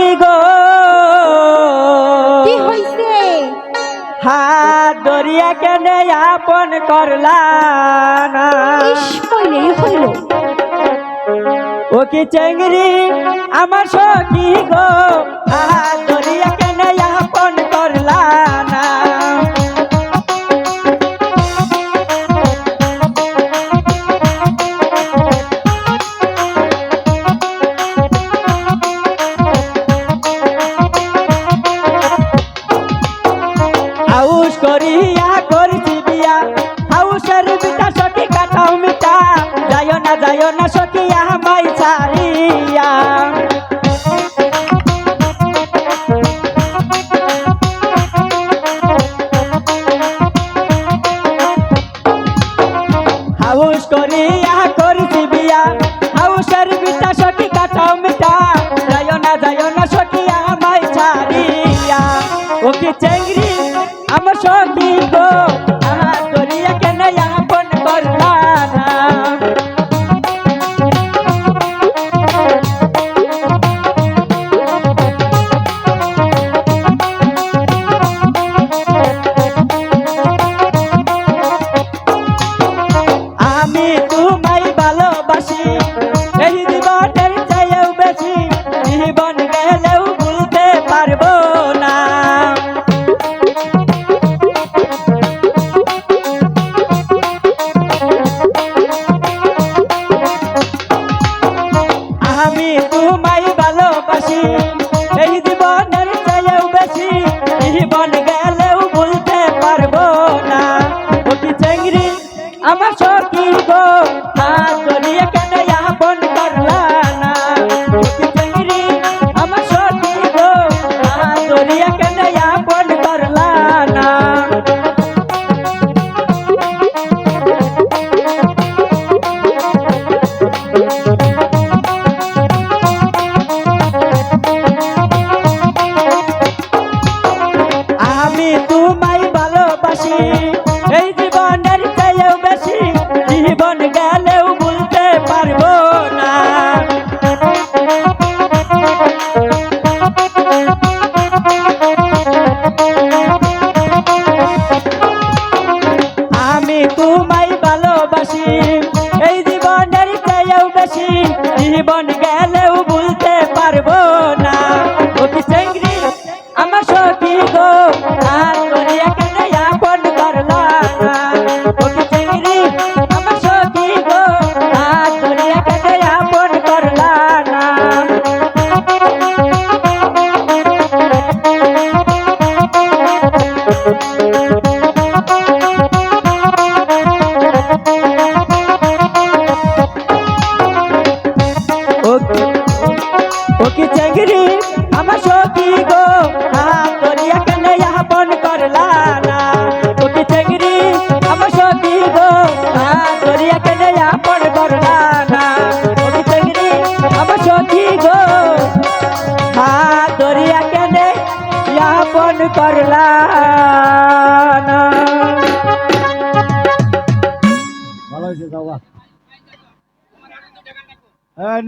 সখী গো? কি হইছে? হাত দরিয়া কেনে আপন করলা না? কইলেই হইল। ও কি চেংড়ি আমার সখী গো? হাত দরিয়া হাউস করিয়া করছি বিয়া। হাউসের বিটা সখী কাটাও মিটা যাইও না যাইও না সখিয়া মাই ছাড়িয়া। হাউস করিয়া করছি বিয়া। হাউসের বিটা সখী কাটাও মিটা যাইও না যাইও না সখিয়া চেংড়ি? আমার সখী আমার চেঙ্গরি আমার সখী গো হাত ধরিয়া কেন আপন ভালো হয়েছে হ্যাঁ